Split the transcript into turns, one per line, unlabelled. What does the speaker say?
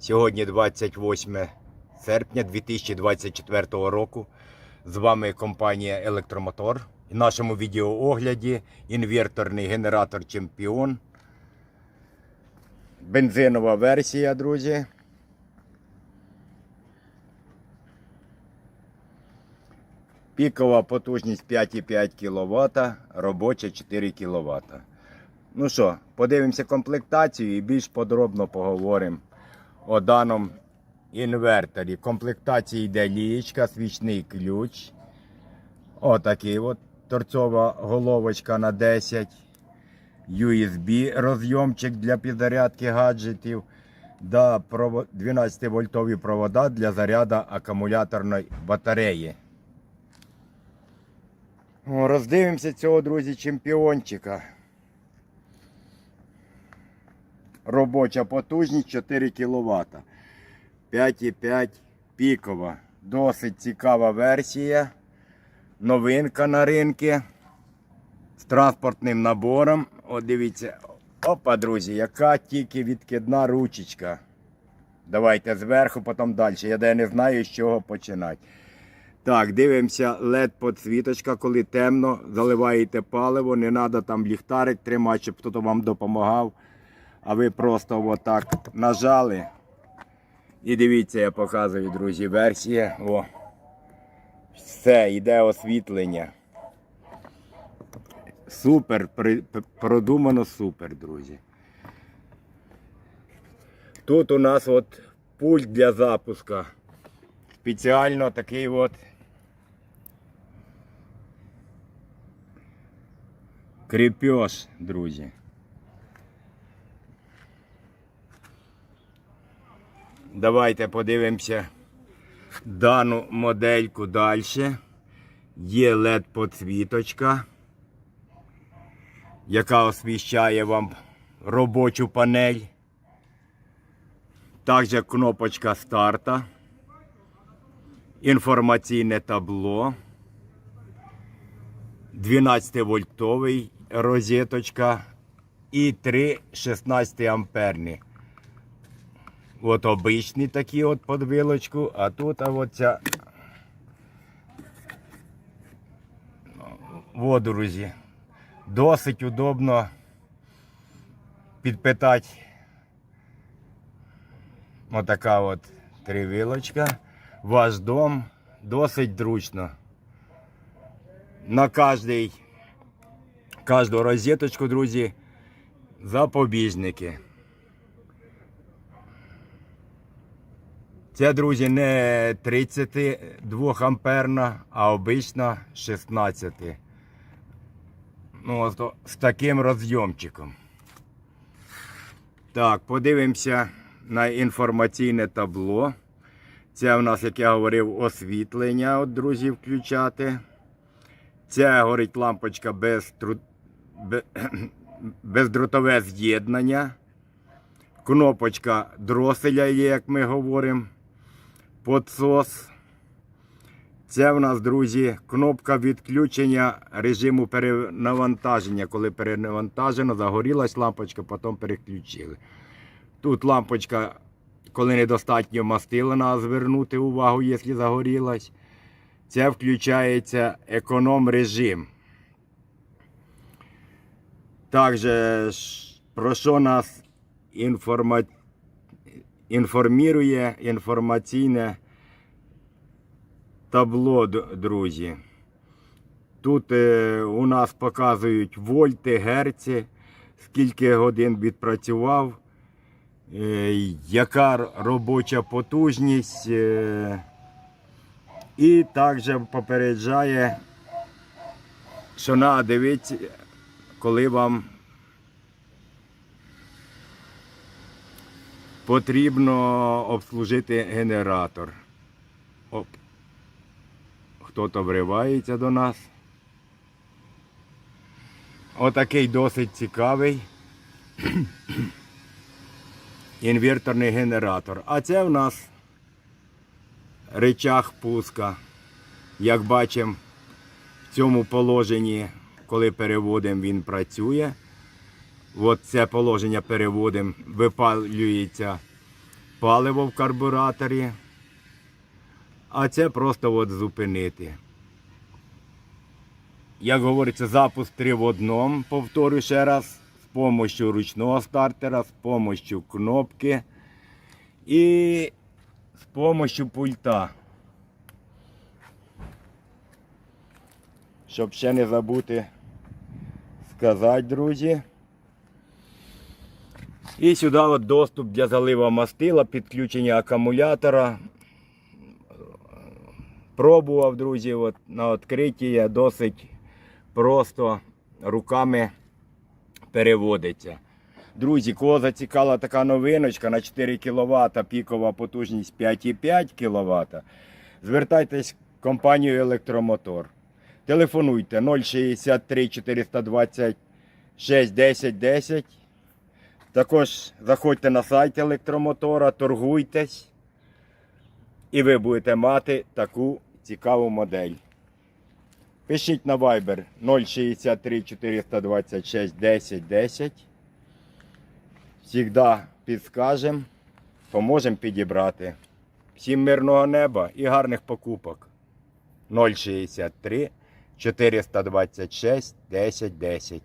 Сьогодні 28 серпня 2024 року. З вами компанія Електромотор. В нашому відеоогляді інверторний генератор Чемпіон. Бензинова версія, друзі. Пікова потужність 5,5 кВт, робоча 4 кВт. Ну що, подивимося комплектацію і більш подробно поговоримо о даному інверторі. Комплектації йде лієчка, свічний ключ. Отакий от торцова головочка на 10. USB розйомчик для підзарядки гаджетів. Да, 12 вольтові провода для заряду акумуляторної батареї. Роздивимося цього, друзі, чемпіончика. Робоча потужність 4 кВт. 5,5 пікова. Досить цікава версія. Новинка на ринку. З транспортним набором. От дивіться. Опа, друзі, яка тільки відкидна ручечка. Давайте зверху, потім далі. Я де не знаю, з чого починати. Так, дивимося, led подсвіточка, коли темно, заливаєте паливо, не треба там ліхтарик тримати, щоб хтось вам допомагав. А ви просто отак нажали. І дивіться, я показую, друзі, версія. О. Все, йде освітлення. Супер, при- продумано супер, друзі. Тут у нас от пульт для запуска. Спеціально такий от. Кріпеж, друзі. Давайте подивимося дану модельку далі. Є LED подсвіточка, яка освіщає вам робочу панель. Також кнопочка старта, інформаційне табло, 12 вольтовий розеточка і 3 16 амперні. От обичні такі от під вилочку, а тут а от ця. Во, друзі. Досить удобно підпитати. Отака от три вилочка. Ваш дом досить зручно. На кожний, кожну розеточку, друзі, запобіжники. Це, друзі, не 32 амперна, а обична 16. Ну, ото з таким розйомчиком. Так, подивимося на інформаційне табло. Це у нас, як я говорив, освітлення, от, друзі, включати. Це горить лампочка без, тру... бе- бездротове з'єднання. Кнопочка дроселя є, як ми говоримо. Подсос. Це в нас, друзі, кнопка відключення режиму перенавантаження. Коли перенавантажено, загорілась лампочка, потім переключили. Тут лампочка, коли недостатньо мастила, треба звернути увагу, якщо загорілась. Це включається економ режим. Також про що нас інформа... інформує інформаційне табло, друзі. Тут е, у нас показують вольти, герці, скільки годин відпрацював, е, яка робоча потужність. Е, і також попереджає, що треба дивитися, коли вам потрібно обслужити генератор. Оп. Хто-то вривається до нас. Отакий досить цікавий інверторний генератор. А це в нас речах пуска. Як бачимо, в цьому положенні, коли переводимо, він працює. От це положення переводимо, випалюється паливо в карбюраторі. А це просто от зупинити. Як говориться, запуск 3 в одному, повторю ще раз, з допомогою ручного стартера, з допомогою кнопки і з допомогою пульта. Щоб ще не забути сказати, друзі. І сюди от доступ для залива мастила, підключення акумулятора. Пробував, друзі, от на відкритті досить просто руками переводиться. Друзі, кого зацікала така новиночка на 4 кВт, пікова потужність 5,5 кВт, звертайтесь в компанію Електромотор. Телефонуйте 063 426 10 10. Також заходьте на сайт електромотора, торгуйтесь, і ви будете мати таку цікаву модель. Пишіть на Viber 063 426 10 10. Всігда підскажемо, поможемо підібрати. Всім мирного неба і гарних покупок. 063 426 10 10.